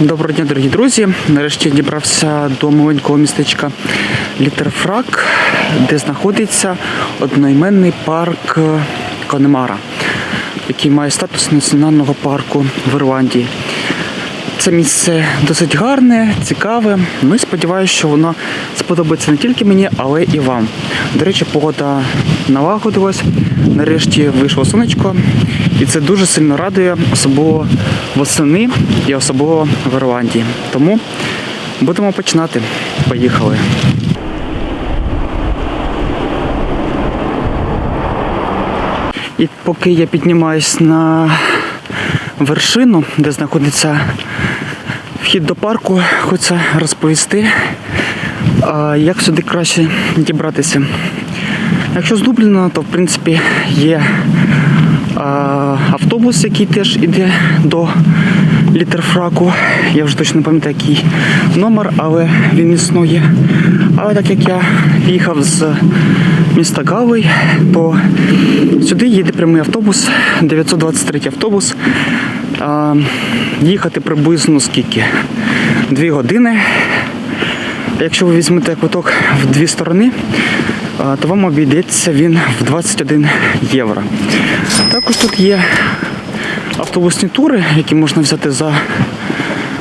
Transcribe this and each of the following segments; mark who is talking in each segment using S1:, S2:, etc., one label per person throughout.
S1: Доброго дня, дорогі друзі. Нарешті дібрався до маленького містечка Літерфрак, де знаходиться одноіменний парк Конемара, який має статус національного парку в Ірландії. Це місце досить гарне, цікаве. Ну і сподіваюся, що воно сподобається не тільки мені, але і вам. До речі, погода налагодилась. Нарешті вийшло сонечко, і це дуже сильно радує, особливо восени і особливо в Ірландії. Тому будемо починати. Поїхали. І поки я піднімаюсь на вершину, де знаходиться вхід до парку, хочу розповісти, як сюди краще дібратися. Якщо з Дубліна, то в принципі є автобус, який теж іде до Літерфраку. Я вже точно не пам'ятаю, який номер, але він існує. Але так як я їхав з міста Галвей, то сюди їде прямий автобус, 923 автобус. Їхати приблизно скільки? Дві години. Якщо ви візьмете квиток в дві сторони, то вам обійдеться він в 21 євро. Також тут є автобусні тури, які можна взяти за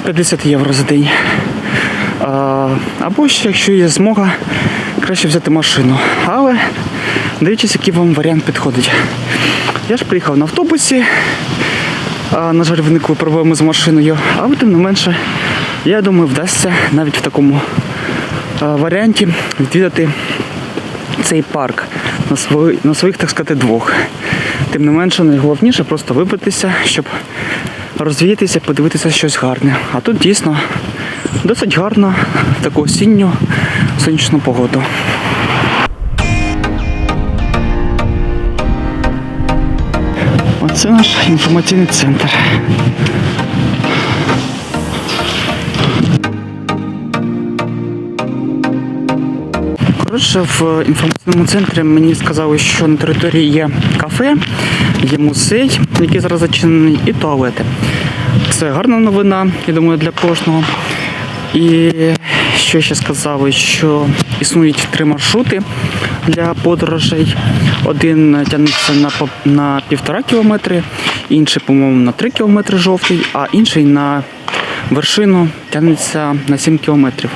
S1: 50 євро за день. Або ще, якщо є змога, краще взяти машину. Але дивіться, який вам варіант підходить. Я ж приїхав на автобусі. На жаль, виникли проблеми з машиною, але тим не менше, я думаю, вдасться навіть в такому варіанті відвідати цей парк на, свої, на своїх, так сказати, двох. Тим не менше, найголовніше просто випитися, щоб розвіятися, подивитися щось гарне. А тут дійсно досить гарно таку осінню сонячну погоду. Оце наш інформаційний центр. Коротше, в інформаційному центрі мені сказали, що на території є кафе, є музей, який зараз зачинений, і туалети. Це гарна новина, я думаю, для кожного. І що ще сказали, що існують три маршрути для подорожей. Один тягнеться на, на півтора кілометри, інший, по-моєму, на три кілометри жовтий, а інший на вершину тягнеться на 7 кілометрів.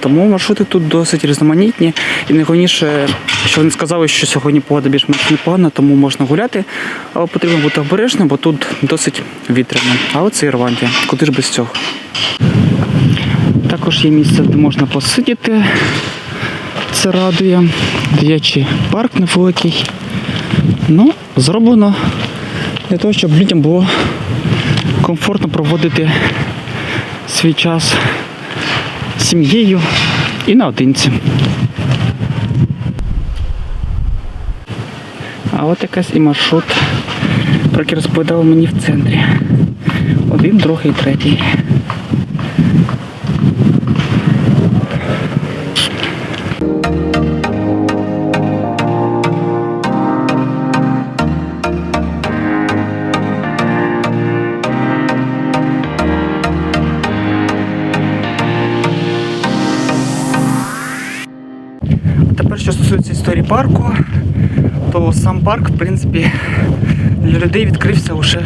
S1: Тому маршрути тут досить різноманітні. І найголовніше, що вони сказали, що сьогодні погода більш-менш непогана, тому можна гуляти, але потрібно бути обережним, бо тут досить вітряно. Але це Ірландія. Куди ж без цього? Також є місце, де можна посидіти. Це радує. Дитячий парк невеликий. Ну, зроблено для того, щоб людям було комфортно проводити свій час з сім'єю і наодинці. А от якась і маршрут, про який розповідали мені в центрі. Один, другий, третій. Парк, в принципі, для людей відкрився лише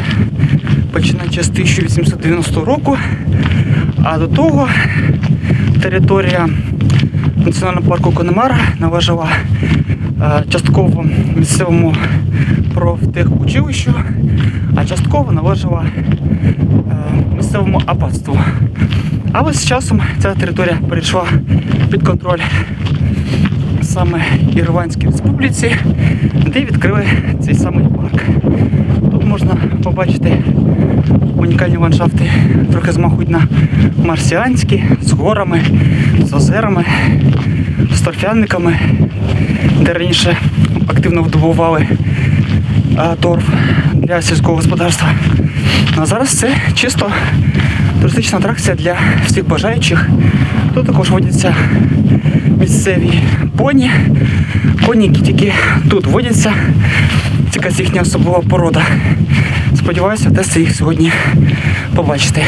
S1: починаючи з 1890 року. А до того територія національного парку Конемара належала е, частково місцевому профтехучилищу, а частково належала е, місцевому аббатству. Але з часом ця територія перейшла під контроль саме Ірландській республіці, де відкрили цей самий парк. Тут можна побачити унікальні ландшафти, трохи змахуть на марсіанські, з горами, з озерами, з торфяниками, де раніше активно видобували а, торф для сільського господарства. Ну, А зараз це чисто туристична атракція для всіх бажаючих. Тут також водяться місцеві поні. Коні, тільки тут водяться. Якась їхня особлива порода. Сподіваюся, вдасться їх сьогодні побачити.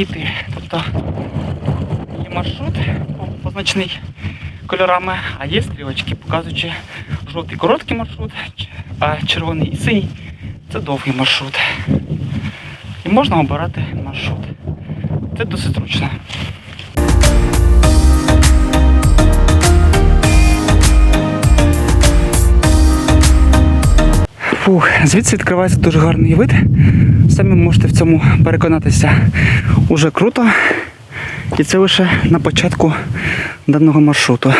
S1: Йти. Тобто є маршрут позначений кольорами, а є стрілочки, показуючи жовтий короткий маршрут, а червоний і синій це довгий маршрут. І можна обирати маршрут. Це досить зручно. Фух, звідси відкривається дуже гарний вид. Самі можете в цьому переконатися. Уже круто. І це лише на початку даного маршруту.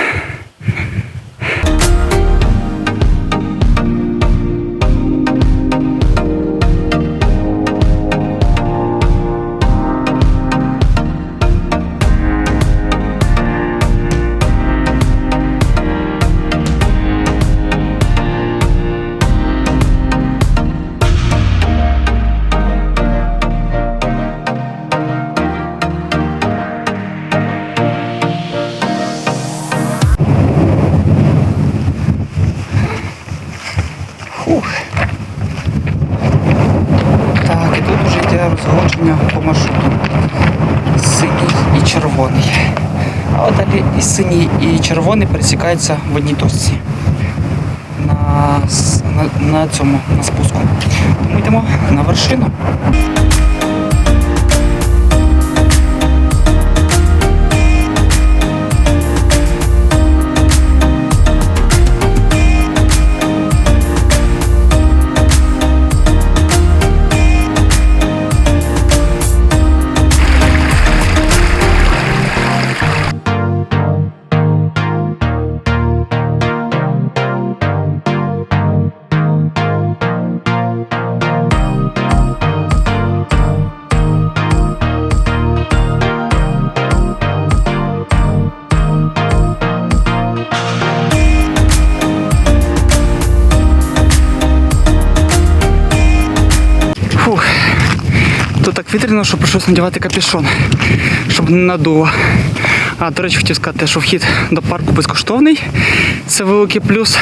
S1: Червоний пересікається в одній точці. На, на, на цьому, на спуску. Тому йдемо на вершину. Вітряно, що прийшлось надягати капюшон, щоб не надуло. А, до речі, хотів сказати, що вхід до парку безкоштовний. Це великий плюс.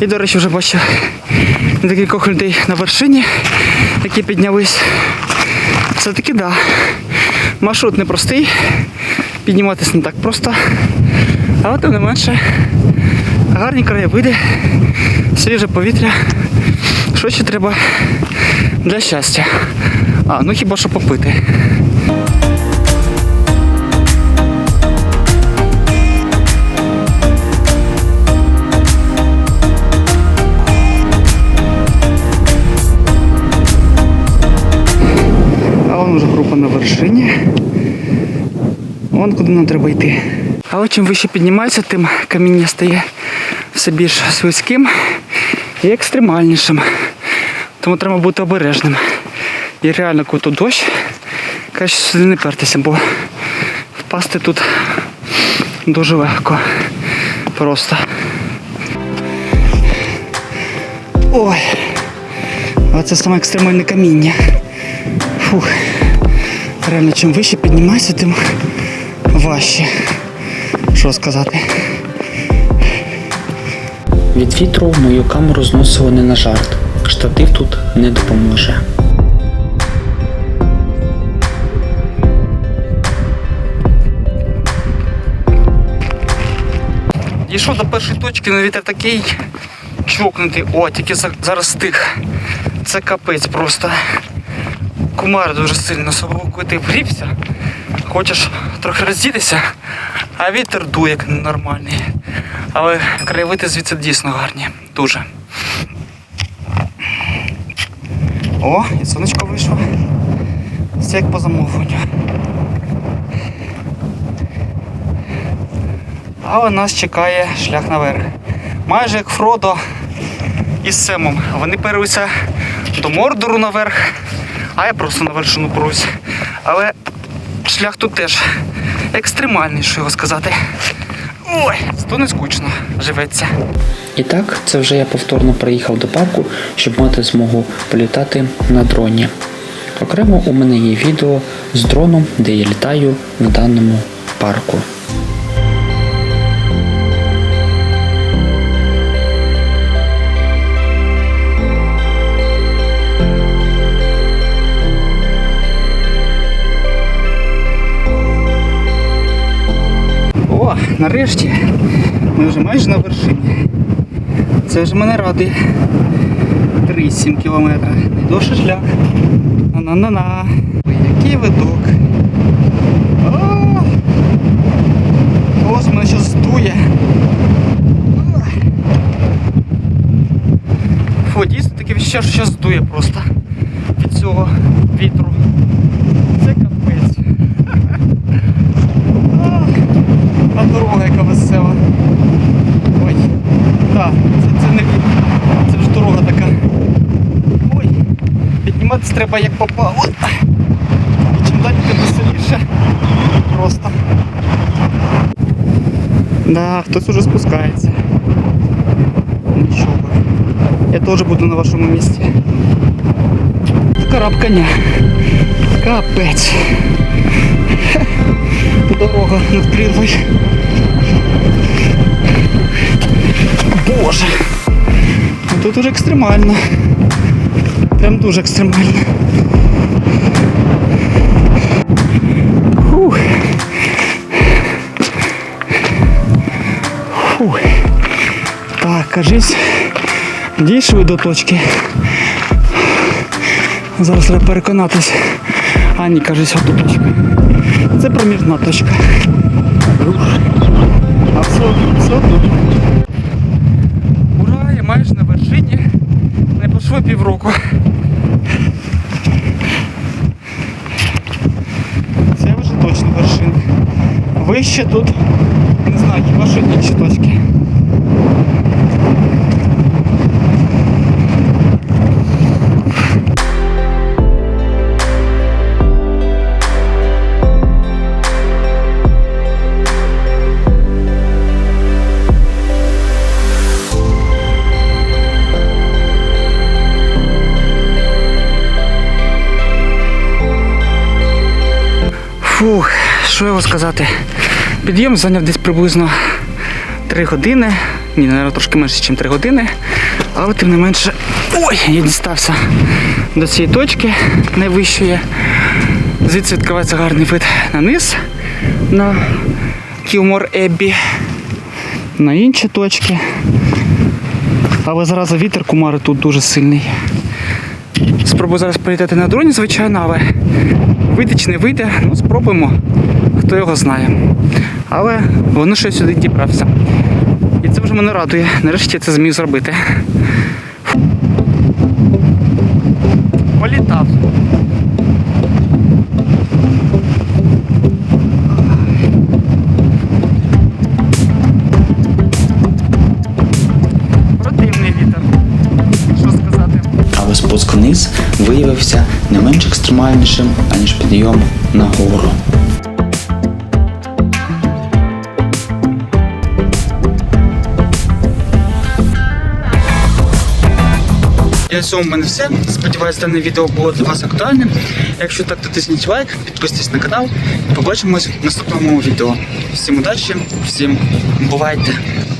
S1: І, до речі, вже бачив декількох людей на вершині, які піднялись. Все-таки да. Маршрут непростий, підніматися не так просто. Але тим не менше, гарні краєвиди, свіже повітря. Що ще треба для щастя? А, ну хіба що попити. А вже група на вершині. Вон куди нам треба йти. Але чим вище піднімається, тим каміння стає все більш слизьким і екстремальнішим. Тому треба бути обережним. І реально, коли тут дощ, краще сюди не пертися, бо впасти тут дуже легко. Просто. Ой. А це саме екстремальне каміння. Фух. Реально, чим вище піднімайся, тим важче. Що сказати.
S2: Від вітру мою камеру зносило не на жарт. Штатив тут не допоможе.
S1: Дійшов до першої точки, на вітер такий чокнутий. О, тільки зараз стих. Це капець просто. Кумар дуже сильно особливо, коли ти вгрівся. Хочеш трохи роздітися, а вітер дує як нормальний. Але краєвиди звідси дійсно гарні. Дуже. О, і сонечко вийшло. Все як по замовленню. Але нас чекає шлях наверх. Майже як Фродо із Семом. Вони перуться до Мордору наверх, а я просто на вершину прусь. Але шлях тут теж екстремальний, що його сказати. Ой, зато не скучно живеться.
S2: І так, це вже я повторно приїхав до парку, щоб мати змогу політати на дроні. Окремо у мене є відео з дроном, де я літаю в даному парку.
S1: Нарешті ми вже майже на вершині. Це вже мене радує. 3,7 кілометра. Найдовший шлях. На-на-на-на. Ой, Який видок. Ось мене ще здує. Фу, дійсно таке відчуття, що зараз здує просто від цього вітру. Це капець. А, А дорога яка весела. Ой. Так, це, це не вітер. Це ж дорога така. Ой. Підніматися треба як попало. І чим далі, тим веселіше. Просто. Да, хтось уже спускається. Нічого. Я теж буду на вашому місці. Карабкання. Капець. Дорога над крилою. Боже. Тут уже екстремально. Прям дуже екстремально. Фух. Фух. Так, кажись, дійшли до точки. Зараз треба переконатись. А ні, кажись, ото точка. Це проміжна точка. А все, все одно. Ура, я майже на вершині. Пройшло півроку. Це вже точно вершина. Вище тут, не знаю, хіба що інші точки. Що його сказати? Підйом зайняв десь приблизно 3 години. Ні, навіть трошки менше, ніж 3 години. Але тим не менше. Ой, я дістався до цієї точки найвищої. Звідси відкривається гарний вид на низ, на Кілмор Еббі, на інші точки. Але зразу вітер кумари тут дуже сильний. Спробую зараз політати на дроні, звичайно, але вийде чи не вийде, ну спробуємо. Хто його знає. Але воно ще сюди дібрався. І це вже мене радує. Нарешті я це зміг зробити. Політав.
S2: Спуск вниз виявився не менш екстремальнішим, аніж підйом на гору.
S1: На цьому в мене все. Сподіваюсь, дане відео було для вас актуальним. Якщо так, то тисніть лайк, підписуйтесь на канал. Побачимось в наступному відео. Всім удачі, всім бувайте!